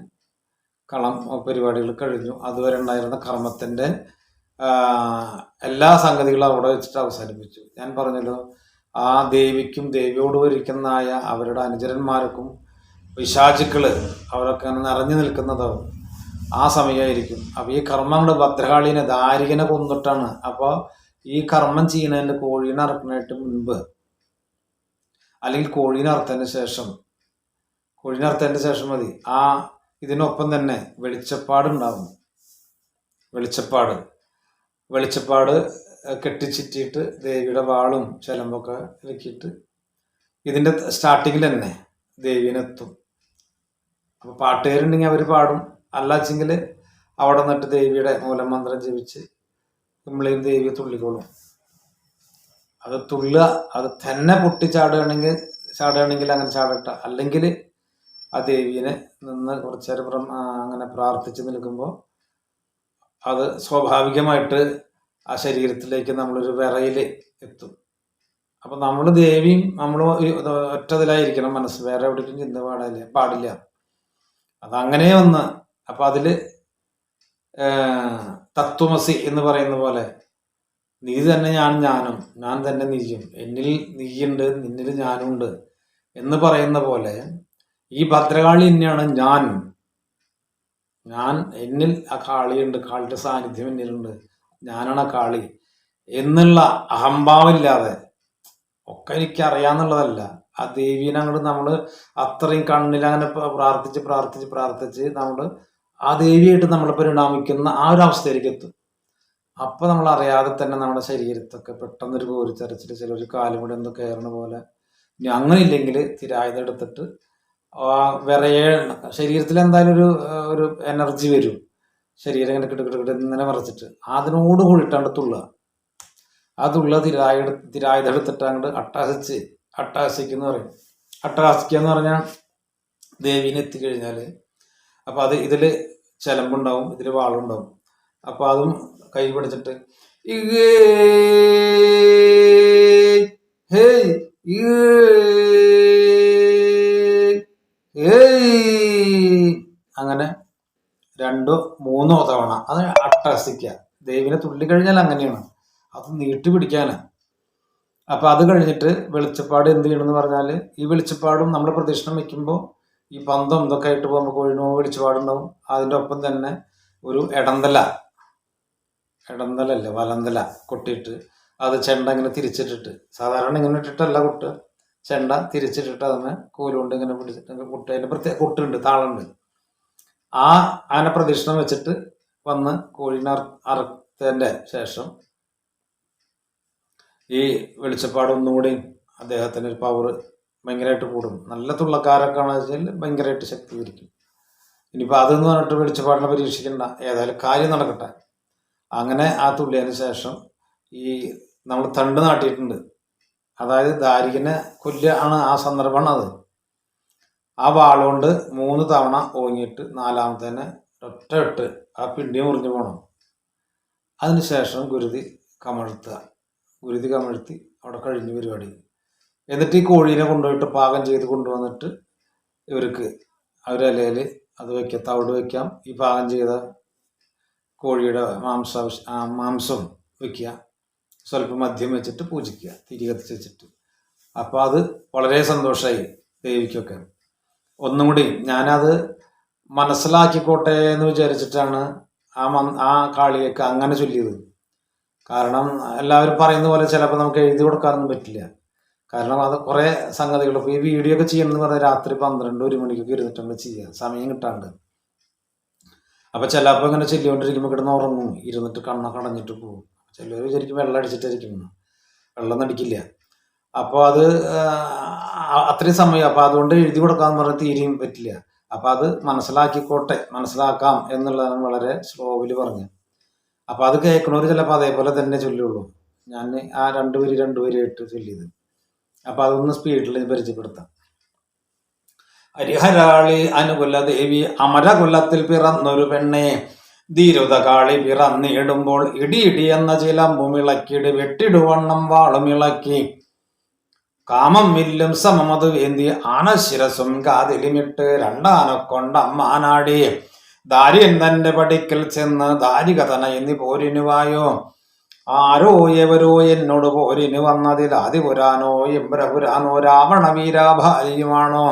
കളം പരിപാടികൾ കഴിഞ്ഞു. അതുവരെ ഉണ്ടായിരുന്ന കർമ്മത്തിന്റെ എല്ലാ സംഗതികളും അവിടെ വെച്ചിട്ട് അവസാനിപ്പിച്ചു. ഞാൻ പറഞ്ഞല്ലോ ആ ദേവിക്കും ദേവിയോട് ഇരിക്കുന്നതായ അവരുടെ അനുചരന്മാർക്കും പിശാചുക്കൾ അവരൊക്കെ അങ്ങനെ നിറഞ്ഞു നിൽക്കുന്നതാവും ആ സമയമായിരിക്കും. അപ്പോൾ ഈ കർമ്മങ്ങൾ ഭദ്രകാളീനെ ദാരികനെ കൊന്നിട്ടാണ്. അപ്പോൾ ഈ കർമ്മം ചെയ്യുന്നതിന്റെ കോഴീനെ അറക്കുന്നതിന് മുൻപ് അല്ലെങ്കിൽ കോഴീനെ അറുത്തതിന് ശേഷം കോഴീനെ അറുത്തതിന് ശേഷം മതി. ആ ഇതിനൊപ്പം തന്നെ വെളിച്ചപ്പാട് വെളിച്ചപ്പാടുണ്ടാവും. വെളിച്ചപ്പാട്. വെളിച്ചപ്പാട് കെട്ടിച്ചിട്ടിട്ട് ദേവിയുടെ വാളും ചിലമ്പൊക്കെ ഇറക്കിയിട്ട് ഇതിന്റെ സ്റ്റാർട്ടിങ്ങിൽ തന്നെ ദേവീനെത്തും. അപ്പോൾ പാട്ടുകാരുണ്ടെങ്കിൽ അവർ പാടും. അല്ലാച്ചെങ്കിൽ അവിടെ നിന്നിട്ട് ദേവിയുടെ മൂലമന്ത്രം ജപിച്ച് നമ്മളെയും ദേവിയെ തുള്ളിക്കോളും. അത് തുള്ളുക അത് തന്നെ പൊട്ടി ചാടുകയാണെങ്കിൽ ചാടുകയാണെങ്കിൽ അങ്ങനെ ചാടട്ട. അല്ലെങ്കിൽ ആ ദേവീനെ നിന്ന് കുറച്ചേരം അങ്ങനെ പ്രാർത്ഥിച്ച് നിൽക്കുമ്പോൾ അത് സ്വാഭാവികമായിട്ട് ആ ശരീരത്തിലേക്ക് നമ്മളൊരു വിറയിൽ എത്തും. അപ്പം നമ്മൾ ദേവിയും നമ്മൾ ഒറ്റതിലായിരിക്കണം മനസ്സ്. വേറെ എവിടേക്കും ചിന്ത പാടില്ല പാടില്ല. അതങ്ങനെ വന്ന് അപ്പം അതിൽ തത്വമസി എന്ന് പറയുന്ന പോലെ നീ തന്നെ ഞാൻ ഞാനും ഞാൻ തന്നെ നീയും എന്നിൽ നീയുണ്ട് നിന്നിൽ ഞാനുണ്ട് എന്ന് പറയുന്ന പോലെ ഈ ഭദ്രകാളി തന്നെയാണ് ഞാൻ. ഞാൻ എന്നിൽ ആ കാളിയുണ്ട് കാളിയുടെ സാന്നിധ്യം എന്നിലുണ്ട്. ഞാനാണ് കാളി. എന്നുള്ള അഹംഭാവമില്ലാതെ ഒക്കെ എനിക്കറിയാന്നുള്ളതല്ല. ആ ദേവീനെ അങ്ങോട്ട് നമ്മൾ അത്രയും കണ്ണിൽ അങ്ങനെ പ്രാർത്ഥിച്ച് പ്രാർത്ഥിച്ച് പ്രാർത്ഥിച്ച് നമ്മൾ ആ ദേവിയായിട്ട് നമ്മൾ പരിണാമിക്കുന്ന ആ ഒരു അവസ്ഥയിലേക്ക് എത്തും. അപ്പൊ നമ്മൾ അറിയാതെ തന്നെ നമ്മുടെ ശരീരത്തൊക്കെ പെട്ടെന്നൊരു കോരിച്ചരച്ചിട്ട് ചിലർ കാലും കൂടെ ഒന്ന് കയറണ പോലെ. ഇനി അങ്ങനെ ഇല്ലെങ്കിൽ തിരായുധം എടുത്തിട്ട് വിറയ ശരീരത്തിൽ എന്തായാലും ഒരു ഒരു എനർജി വരും. ശരീരം ഇങ്ങനെ കിട്ടു കിട്ടു ഇങ്ങനെ മറച്ചിട്ട് അതിനോട് കൂടിയിട്ടാണ് തുള്ളുക. ആ തുള്ള തിരായ തിരായുധം എടുത്തിട്ട് അങ്ങോട്ട് അട്ടഹസിക്കുക എന്ന് പറയും. അട്ടഹസിക്കുക എന്ന് പറഞ്ഞാൽ ദേവീനെ എത്തിക്കഴിഞ്ഞാൽ അപ്പോൾ അത് ഇതിൽ ചിലമ്പുണ്ടാവും ഇതിൽ വാളുണ്ടാവും. അപ്പോൾ അതും കൈ പിടിച്ചിട്ട് ഹേയ് ഹേയ് അങ്ങനെ രണ്ടോ മൂന്നോ തവണ അത് അട്ടസിക്ക ദൈവിനെ തുള്ളി കഴിഞ്ഞാൽ അങ്ങനെയാണ്. അത് നീട്ടി പിടിക്കാനാണ് അപ്പൊ അത് കഴിഞ്ഞിട്ട് വെളിച്ചപ്പാട് എന്ത് ചെയ്യണമെന്ന് പറഞ്ഞാൽ ഈ വെളിച്ചപ്പാടും നമ്മുടെ പ്രദക്ഷിണം വെക്കുമ്പോൾ ഈ പന്തം ഇതൊക്കെ ആയിട്ട് പോകുമ്പോൾ കോഴിനോ വെളിച്ചപ്പാടുണ്ടാവും. അതിന്റെ ഒപ്പം തന്നെ ഒരു ഇടന്തല ഇടന്തലല്ല വലന്തല കൊട്ടിയിട്ട് അത് ചെണ്ട ഇങ്ങനെ തിരിച്ചിട്ടിട്ട്. സാധാരണ ഇങ്ങനെ ഇട്ടിട്ടല്ല കൊട്ടുക. ചെണ്ട തിരിച്ചിട്ടിട്ട് അതിനെ കോലുകൊണ്ട് ഇങ്ങനെ പിടിച്ചിട്ട് കൊട്ട് അതിന്റെ പ്രത്യേക കൊട്ടുണ്ട് താളുണ്ട്. ആ ആന പ്രദക്ഷിണം വെച്ചിട്ട് വന്ന് കോഴിനെ അറ അറുത്തതിന്റെ ശേഷം ഈ വെളിച്ചപ്പാട് ഒന്നുകൂടി അദ്ദേഹത്തിന് ഒരു പവർ ഭയങ്കരമായിട്ട് കൂടും. നല്ല തുള്ളക്കാരൊക്കെ ആണെന്ന് വെച്ചാൽ ഭയങ്കരമായിട്ട് ശക്തീകരിക്കും. ഇനിയിപ്പോൾ അതെന്ന് പറഞ്ഞിട്ട് വെളിച്ചപ്പാടിനെ പരീക്ഷിക്കണ്ട. ഏതായാലും കാര്യം നടക്കട്ടെ. അങ്ങനെ ആ തുള്ളിയതിന് ശേഷം ഈ നമ്മൾ തണ്ട് നാട്ടിയിട്ടുണ്ട്. അതായത് ദാരികനെ കൊല്ലുക ആണ് ആ സന്ദർഭമാണ് അത് ആ വാളുകൊണ്ട് മൂന്ന് തവണ ഓങ്ങിയിട്ട് നാലാമത്തെ തന്നെ ഒറ്റ ഇട്ട് ആ പിണ്ടി മുറിഞ്ഞു പോകണം അതിനുശേഷം ഗുരുതി കമഴ്ത്തുക. ഗുരുതി കമഴ്ത്തി അവിടെ കഴിഞ്ഞു പരിപാടി. എന്നിട്ട് ഈ കോഴീനെ കൊണ്ടുപോയിട്ട് പാകം ചെയ്ത് കൊണ്ടുവന്നിട്ട് ഇവർക്ക് അവരലയിൽ അത് വയ്ക്കാം തവിട് വയ്ക്കാം. ഈ പാകം ചെയ്ത കോഴിയുടെ മാംസ മാംസം വയ്ക്കുക. സ്വല്പം മദ്യം വെച്ചിട്ട് പൂജിക്കുക. തിരി കത്തിച്ച് വെച്ചിട്ട്. അപ്പോൾ അത് വളരെ സന്തോഷമായി ദേവിക്കൊക്കെ. ഒന്നും കൂടി ഞാനത് മനസ്സിലാക്കിക്കോട്ടെ എന്ന് വിചാരിച്ചിട്ടാണ് ആ ആ കാളിയൊക്കെ അങ്ങനെ ചൊല്ലിയത്. കാരണം എല്ലാവരും പറയുന്ന പോലെ ചിലപ്പോൾ നമുക്ക് എഴുതി കൊടുക്കാനൊന്നും പറ്റില്ല. കാരണം അത് കുറേ സംഗതികൾ. ഇപ്പോൾ ഈ വീഡിയോ ഒക്കെ ചെയ്യണമെന്ന് പറഞ്ഞാൽ രാത്രി പന്ത്രണ്ട് ഒരു മണിക്കൊക്കെ ഇരുന്നിട്ടാണ് ചെയ്യുക സമയം കിട്ടാണ്ട്. അപ്പോൾ ചിലപ്പോൾ ഇങ്ങനെ ചെല്ലിക്കൊണ്ടിരിക്കുമ്പോൾ കിടന്ന് ഉറങ്ങും. ഇരുന്നിട്ട് കണ്ണൊക്കെ അടഞ്ഞിട്ട് പോകും ചിലർ വിചാരിക്കും വെള്ളം അടിച്ചിട്ടായിരിക്കും. വെള്ളം അടിക്കില്ല. അപ്പോൾ അത് അത്രയും സമയം. അപ്പോൾ അതുകൊണ്ട് എഴുതി കൊടുക്കാന്ന് പറഞ്ഞ തീരെയും പറ്റില്ല. അപ്പോൾ അത് മനസ്സിലാക്കിക്കോട്ടെ മനസ്സിലാക്കാം എന്നുള്ളതാണ് വളരെ സ്ലോവിൽ പറഞ്ഞു അപ്പോൾ അത് കേൾക്കണവർ ചിലപ്പോൾ അതേപോലെ തന്നെ ചൊല്ലുള്ളൂ. ഞാൻ ആ രണ്ട് വരി രണ്ട് ചൊല്ലിയത്. അപ്പോൾ അതൊന്ന് സ്പീഡിൽ പരിചയപ്പെടുത്താം. ഹരിഹരാളി അനുകുല ദേവി അമരകുലത്തിൽ പിറന്നൊരു പെണ്ണെ. ധീരുത കാളി പിറന്നിടുമ്പോൾ ഇടിയിടി ഇടി എന്ന ചിലമ്പുമിളക്കിട് വെട്ടിടുവണ്ണം വാളുമിളക്കി കാമം വില്ലും സമമത് വേന്തി ആനശിരസും കാതിലിമിട്ട് രണ്ടാനക്കൊണ്ട അമ്മാനാടി. ദാര്യൻ തന്റെ പടിക്കൽ ചെന്ന് ദാരികതന എന്നി പോരിനുവായോ? ആരോ എവരോ എന്നോട് പോരിന് വന്നതിൽ ആദിപുരാനോ രാവണ വീരാഭാലിയുമാണോ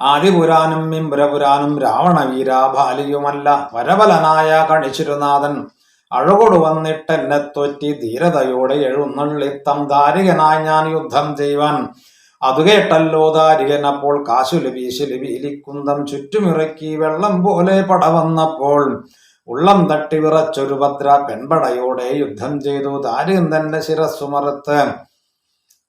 ആദിപുരാനും ഇംബ്രപുരാനും രാവണ വീരാഭാലിയുമല്ല വരബലനായ കണിച്ചിരുനാഥൻ അഴകൊടു വന്നിട്ടെന്നെ തൊറ്റി ധീരതയോടെ എഴുന്നള്ളിത്തം ദാരികനായി ഞാൻ യുദ്ധം ചെയ്യുവാൻ. അത് കേട്ടല്ലോ ദാരികൻ. അപ്പോൾ കാശുലു വീശുലു വീലിക്കുന്തം ചുറ്റുമിറക്കി വെള്ളം പോലെ പട വന്നപ്പോൾ ഉള്ളം തട്ടി വിറച്ചൊരു ഭദ്ര പെൺപടയോടെ യുദ്ധം ചെയ്തു. ദാരികൻ തന്റെ ശിരസ്സുമറുത്ത്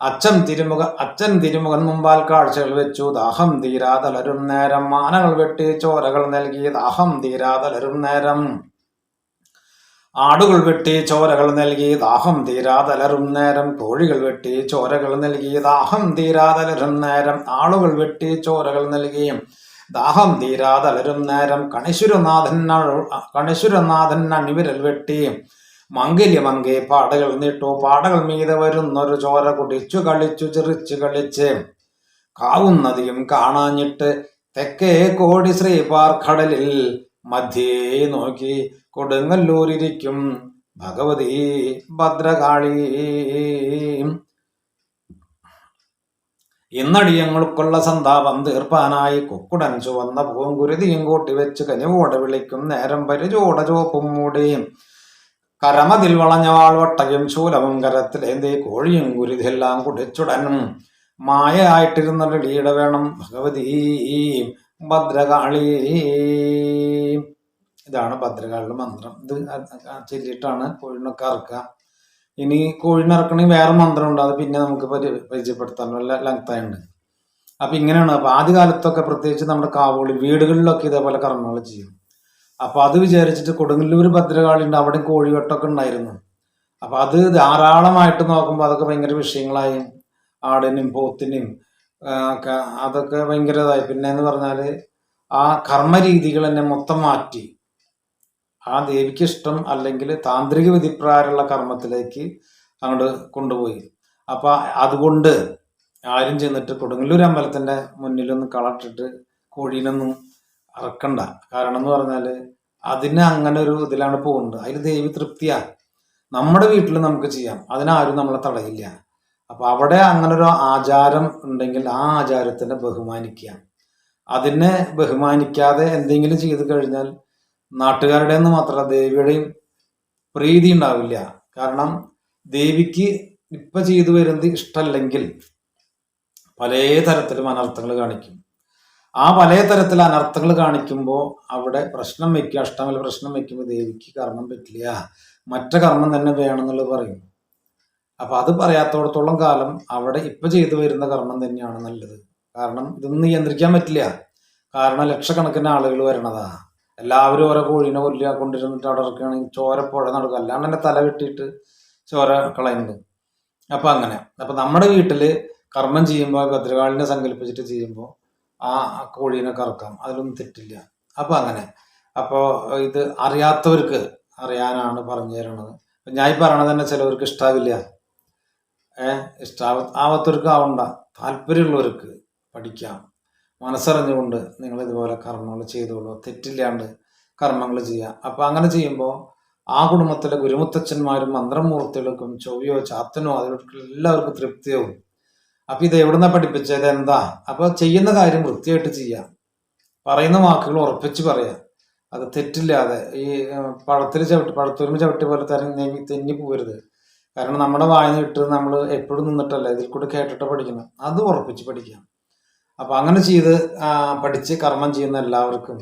അച്ഛൻ തിരുമുഖ അച്ഛൻ തിരുമുഖൻ മുമ്പാൽ കാഴ്ചകൾ വെച്ചു. ദാഹം തീരാതലരും നേരം. മാനകൾ വെട്ടി ചോരകൾ നൽകി. ദാഹം തീരാതലരും നേരം ആടുകൾ വെട്ടി ചോരകൾ നൽകി ദാഹം തീരാതലരും നേരം കോഴികൾ വെട്ടി ചോരകൾ നൽകി ദാഹം തീരാതലരും നേരം ആളുകൾ വെട്ടി ചോരകൾ നൽകി ദാഹം തീരാതലരും നേരം കണിശുരനാഥൻ കണിശുരനാഥൻ അണിവിരൽ വെട്ടി. മംഗല്യമങ്കെ പാടകൾ നീട്ടു പാടകൾ മീതെ വരുന്നൊരു ചോര കുടിച്ചു കളിച്ചു ചിറിച്ചു കളിച്ച്. കാവുന്നതിയും കാണാഞ്ഞിട്ട് തെക്കേ കോടി ശ്രീപാർക്കടലിൽ മധ്യേ നോക്കി കൊടുങ്ങല്ലൂരിരിക്കും. ഭഗവതി ഭദ്രകാളി. ഇന്നടിയങ്ങൾക്കുള്ള സന്താപം തീർപ്പാനായി കുക്കുടൻ ചുവന്ന പൂങ്കുരുതിയും കൂട്ടി വെച്ച് കനിവോടെ വിളിക്കും. നേരം പരിചോട ചോപ്പും മൂടിയും കരമതിൽ വളഞ്ഞ വാൾവട്ടയും ശൂലവും കരത്തിലേന്തി കോഴിയും കുരുതെല്ലാം കുടിച്ചുടനും മായയായിട്ടിരുന്ന ലീട വേണം ഭഗവതി. ഭദ്രകാളി. ഇതാണ് ഭദ്രകാളിയുടെ മന്ത്രം. ഇത് ചൊല്ലിയിട്ടാണ് കോഴിനൊക്കെ അറക്കുക. ഇനി കോഴിനിറക്കണമെങ്കിൽ വേറെ മന്ത്രമുണ്ട്. അത് പിന്നെ നമുക്ക് പരി പരിചയപ്പെടുത്താൻ വല്ല ലെങ്തായുണ്ട് അപ്പൊ ഇങ്ങനെയാണ്. അപ്പൊ ആദ്യ കാലത്തൊക്കെ പ്രത്യേകിച്ച് നമ്മുടെ കാവോളി വീടുകളിലൊക്കെ ഇതേപോലെ കർമ്മങ്ങൾ ചെയ്യും. അപ്പൊ അത് വിചാരിച്ചിട്ട് കൊടുങ്ങല്ലൂർ ഭദ്രകാളി ഉണ്ട്. അവിടെ കോഴിവെട്ടൊക്കെ ഉണ്ടായിരുന്നു. അപ്പൊ അത് ധാരാളമായിട്ട് നോക്കുമ്പോൾ അതൊക്കെ ഭയങ്കര വിഷയങ്ങളായി. ആടിനും പോത്തിനും അതൊക്കെ ഭയങ്കര ഇതായി. പിന്നെ എന്ന് പറഞ്ഞാൽ ആ കർമ്മരീതികൾ എന്നെ മൊത്തം മാറ്റി. ആ ദേവിക്ക് ഇഷ്ടം അല്ലെങ്കിൽ താന്ത്രിക വിധിപ്രകാരമുള്ള കർമ്മത്തിലേക്ക് അങ്ങോട്ട് കൊണ്ടുപോയി. അപ്പൊ അതുകൊണ്ട് ആരും ചെന്നിട്ട് കൊടുങ്ങല്ലൂർ അമ്പലത്തിന്റെ മുന്നിലൊന്നും കളട്ടിട്ട് കോഴീനൊന്നും അറക്കണ്ട. കാരണം എന്ന് പറഞ്ഞാൽ അതിന് അങ്ങനെ ഒരു ഇതിലാണ് പോകുന്നത് അതിൽ ദേവി തൃപ്തിയാ. നമ്മുടെ വീട്ടിൽ നമുക്ക് ചെയ്യാം. അതിനാരും നമ്മളെ തടയില്ല. അപ്പൊ അവിടെ അങ്ങനെ ഒരു ആചാരം ഉണ്ടെങ്കിൽ ആ ആചാരത്തിനെ ബഹുമാനിക്കുക. അതിനെ ബഹുമാനിക്കാതെ എന്തെങ്കിലും ചെയ്തു കഴിഞ്ഞാൽ നാട്ടുകാരുടെ എന്ന് മാത്രമല്ല ദേവിയുടെയും പ്രീതി ഉണ്ടാവില്ല. കാരണം ദേവിക്ക് ഇപ്പൊ ചെയ്തു വരുന്നത് ഇഷ്ടമല്ലെങ്കിൽ പല തരത്തിലും അനർത്ഥങ്ങൾ കാണിക്കും. ആ പല തരത്തിൽ അനർത്ഥങ്ങൾ കാണിക്കുമ്പോൾ അവിടെ പ്രശ്നം വെക്കുക അഷ്ടമല്ല പ്രശ്നം വെക്കുമ്പോൾ ദേവിക്ക് കർമ്മം പറ്റില്ല. മറ്റ കർമ്മം തന്നെ വേണമെന്നുള്ളത് പറയും. അപ്പൊ അത് പറയാത്തോടത്തോളം കാലം അവിടെ ഇപ്പൊ ചെയ്തു വരുന്ന കർമ്മം തന്നെയാണ് നല്ലത്. കാരണം ഇതൊന്നും നിയന്ത്രിക്കാൻ പറ്റില്ല. കാരണം ലക്ഷക്കണക്കിന് ആളുകൾ വരണതാ. എല്ലാവരും ഓരോ കോഴീനെ കൊല്ലുക കൊണ്ടിരുന്നിട്ട് അവിടെ ഇറക്കുകയാണെങ്കിൽ ചോര പുഴ നടക്കുക അല്ലാണ്ട് തന്നെ തല വെട്ടിയിട്ട് ചോര കളയുന്നത്. അപ്പൊ അങ്ങനെ. അപ്പൊ നമ്മുടെ വീട്ടിൽ കർമ്മം ചെയ്യുമ്പോൾ ഭദ്രകാളിനെ സങ്കല്പിച്ചിട്ട് ചെയ്യുമ്പോൾ ആ കോഴീനെ കറക്കാം. അതിലൊന്നും തെറ്റില്ല. അപ്പൊ അങ്ങനെ. അപ്പോൾ ഇത് അറിയാത്തവർക്ക് അറിയാനാണ് പറഞ്ഞു തരുന്നത് ഞാൻ പറയണത് തന്നെ ചിലവർക്ക് ഇഷ്ടാവില്ല. ഇഷ്ടാവ ആവാത്തവർക്ക് ആവണ്ട. താല്പര്യമുള്ളവർക്ക് പഠിക്കാം. മനസ്സറിഞ്ഞുകൊണ്ട് നിങ്ങൾ ഇതുപോലെ കർമ്മങ്ങൾ ചെയ്തോളൂ. തെറ്റില്ലാണ്ട് കർമ്മങ്ങൾ ചെയ്യുക. അപ്പൊ അങ്ങനെ ചെയ്യുമ്പോൾ ആ കുടുംബത്തിലെ ഗുരുമുത്തച്ഛന്മാരും മന്ത്രമൂർത്തികൾക്കും ചൊവ്വയോ ചാത്തനോ അതിലൊക്കെ എല്ലാവർക്കും തൃപ്തിയാവും. അപ്പൊ ഇത് എവിടുന്ന പഠിപ്പിച്ചത്? എന്താ അപ്പൊ ചെയ്യുന്ന കാര്യം വൃത്തിയായിട്ട് ചെയ്യാം. പറയുന്ന വാക്കുകൾ ഉറപ്പിച്ച് പറയാം. അത് തെറ്റില്ലാതെ ഈ പഴത്തിൽ ചവിട്ടി പഴത്തൊരുമ ചവിട്ടി പോലെ തന്നെ തെന്നി പോകരുത്. കാരണം നമ്മുടെ വായന ഇട്ട് നമ്മൾ എപ്പോഴും നിന്നിട്ടല്ല ഇതിൽ കൂടെ കേട്ടിട്ട് പഠിക്കണം അത് ഉറപ്പിച്ച് പഠിക്കാം. അപ്പം അങ്ങനെ ചെയ്ത് പഠിച്ച് കർമ്മം ചെയ്യുന്ന എല്ലാവർക്കും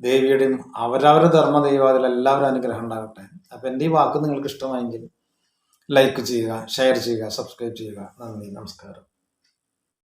ദേവിയുടെയും അവരവരുടെ ധർമ്മ ദൈവാദിൽ എല്ലാവരും അനുഗ്രഹം ഉണ്ടാകട്ടെ. അപ്പം എന്റെ ഈ വാക്ക് നിങ്ങൾക്ക് ഇഷ്ടമായെങ്കിൽ ലൈക്ക് ചെയ്യുക ഷെയർ ചെയ്യുക സബ്സ്ക്രൈബ് ചെയ്യുക. നന്ദി നമസ്കാരം.